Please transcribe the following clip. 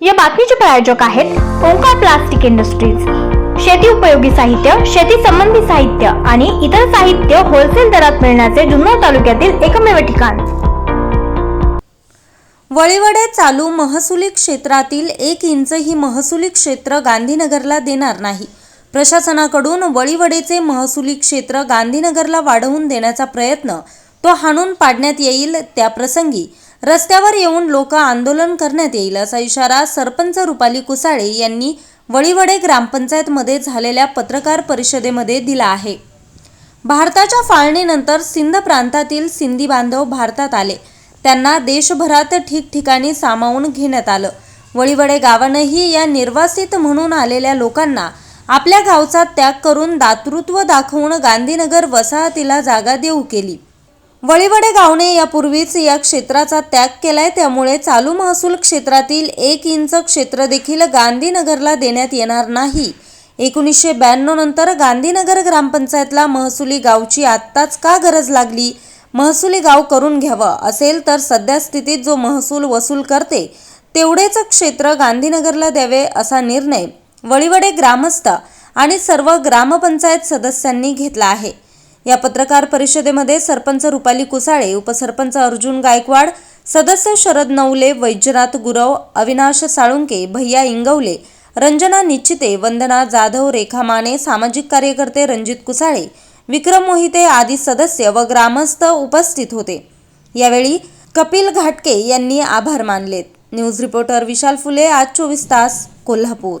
या बातमीचे प्रायोजक आहेत ओंकार प्लास्टिक इंडस्ट्रीज. शेती उपयोगी साहित्य शेती संबंधी साहित्य आणि इतर साहित्य होलसेल दरात मिळण्याचे जुन्नर तालुक्यातील एकमेव ठिकाण. वळीवडे चालू महसुली क्षेत्रातील एक इंच ही महसुली क्षेत्र गांधीनगरला देणार नाही. प्रशासनाकडून वळीवडेचे महसुली क्षेत्र गांधीनगरला वाढवून देण्याचा प्रयत्न तो हाणून पाडण्यात येईल त्याप्रसंगी रस्त्यावर येऊन लोक आंदोलन करण्यात येईल असा इशारा सरपंच रुपाली कुसाळे यांनी वळीवडे ग्रामपंचायतमध्ये झालेल्या पत्रकार परिषदेमध्ये दिला आहे. भारताच्या फाळणीनंतर सिंध प्रांतातील सिंधी बांधव भारतात आले. त्यांना देशभरात ठिकठिकाणी सामावून घेण्यात आलं. वळीवडे गावानंही या निर्वासित म्हणून आलेल्या लोकांना आपल्या गावचा त्याग करून दातृत्व दाखवून गांधीनगर वसाहतीला जागा देऊ केली. वळीवडे गावने यापूर्वीच या क्षेत्राचा त्याग केलाय. त्यामुळे चालू महसूल क्षेत्रातील एक इंच क्षेत्र देखील गांधीनगरला देण्यात येणार नाही. एकोणीसशे ब्याण्णव नंतर गांधीनगर ग्रामपंचायतला महसुली गावची आत्ताच का गरज लागली? महसुली गाव करून घ्यावं असेल तर सध्या स्थितीत जो महसूल वसूल करते तेवढेच क्षेत्र गांधीनगरला द्यावे असा निर्णय वळीवडे ग्रामस्थ आणि सर्व ग्रामपंचायत सदस्यांनी घेतला आहे. या पत्रकार परिषदेमध्ये सरपंच रुपाली कुसाळे उपसरपंच अर्जुन गायकवाड सदस्य शरद नवले वैजनाथ गुरव अविनाश साळुंके भैया इंगवले रंजना निश्चिते वंदना जाधव रेखा माने सामाजिक कार्यकर्ते रणजित कुसाळे विक्रम मोहिते आदी सदस्य व ग्रामस्थ उपस्थित होते. यावेळी कपिल घाटके यांनी आभार मानलेत. न्यूज रिपोर्टर विशाल फुले आज चोवीस तास कोल्हापूर.